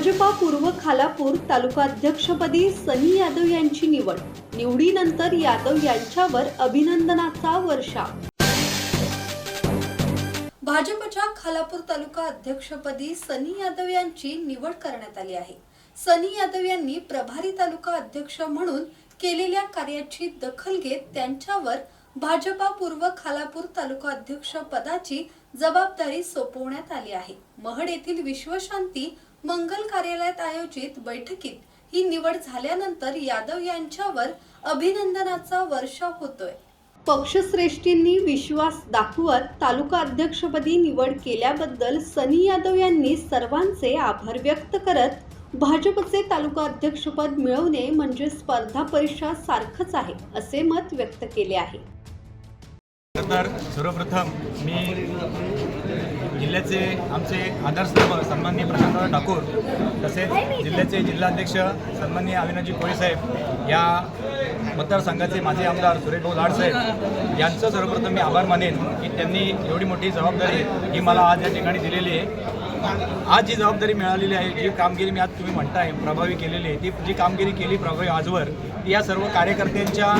भाजपा पूर्व खालापूर तालुका अध्यक्षपदी सनी यादव यांची निवड. निवडीनंतर यादव यांच्यावर अभिनंदनाचा वर्षा भाजपच्या खालापूर तालुका अध्यक्षपदी सनी यादव यांची निवड करण्यात आली आहे. सनी यादव यांनी प्रभारी तालुका अध्यक्ष म्हणून केलेल्या कार्याची दखल घेत त्यांच्यावर भाजपा पूर्व खालापूर तालुका अध्यक्ष पदाची जबाबदारी सोपवण्यात आली आहे. महड येथील विश्वशांती मंगल कार्यालयात आयोजित बैठकीत ही निवड झाल्यानंतर यादव यांच्यावर अभिनंदनाचा वर्षाव होतोय. पक्षश्रेष्ठींनी विश्वास दाखवत तालुका अध्यक्षपदी निवड केल्याबद्दल सनी यादव यांनी सर्वांचे आभार व्यक्त करत भाजपचे तालुका अध्यक्षपद मिळवणे म्हणजे स्पर्धा परीक्षा सारखंच आहे असे मत व्यक्त केले आहे. तर सर्वप्रथम मी जिल्ह्याचे आमचे आदर्श सन्माननीय प्रशांतराव ठाकूर तसेच जिल्ह्याचे जिल्हाध्यक्ष सन्माननीय अविनाजी कोळीसाहेब या मतदारसंघाचे माझे आमदार सुरेशभाऊ लाडसाहेब यांचं सर्वप्रथम मी आभार मानेन की त्यांनी एवढी मोठी जबाबदारी ही मला आज या ठिकाणी दिलेली आहे. आज जी जबाबदारी मिळालेली आहे जी कामगिरी मी आज तुम्ही म्हणताय प्रभावी केलेली आहे ती जी कामगिरी केली प्रभावी आजवर ती या सर्व कार्यकर्त्यांच्या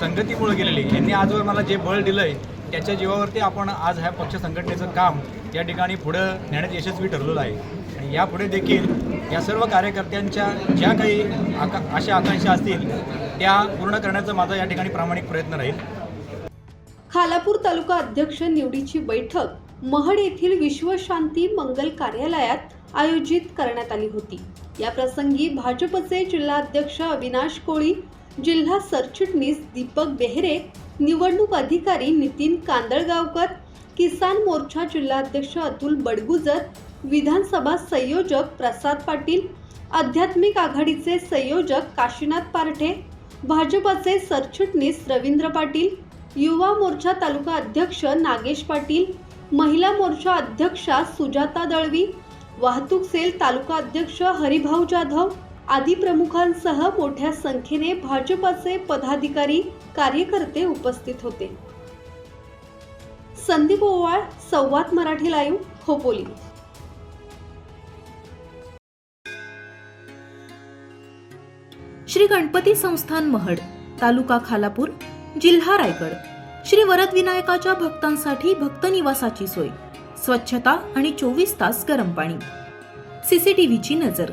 संगतीमुळे गेलेली. यांनी आजवर मला जे बळ दिलं आहे त्याच्या जीवावरती आपण आज ह्या पक्ष संघटनेचं काम या ठिकाणी पुढं नेण्यात यशस्वी ठरलेलं आहे. आणि यापुढे देखील या सर्व कार्यकर्त्यांच्या ज्या काही आका अशा आकांक्षा असतील त्या पूर्ण करण्याचा माझा या ठिकाणी प्रामाणिक प्रयत्न राहील. खालापूर तालुका अध्यक्ष निवडीची बैठक महड येथील विश्वशांती मंगल कार्यालयात आयोजित करण्यात आली होती. या प्रसंगी भाजपचे जिल्हाध्यक्ष अविनाश कोळी जिल्हा सरचिटणीस दीपक बेहरे निवडणूक अधिकारी नितीन कांदळगावकर किसान मोर्चा जिल्हाध्यक्ष अतुल बडगुजर विधानसभा संयोजक प्रसाद पाटील आध्यात्मिक आघाडीचे संयोजक काशीनाथ पारठे भाजपाचे सरचिटणीस रवींद्र पाटील युवा मोर्चा तालुका अध्यक्ष नागेश पाटील महिला मोर्चा अध्यक्षा सुजाता दळवी वाहतूक सेल तालुका अध्यक्ष हरिभाऊ जाधव आदी प्रमुखांसह मोठ्या संख्येने भाजपाचे पदाधिकारी कार्यकर्ते उपस्थित होते. संदीप ओवाळ संवाद मराठी लाईव्ह खोपोली. श्री गणपती संस्थान महड तालुका खालापूर जिल्हा रायगड. श्री वरद विनायकाच्या भक्तांसाठी भक्त निवासाची सोय. स्वच्छता आणि चोवीस तास गरम पाणी. सीसीटीव्हीची नजर.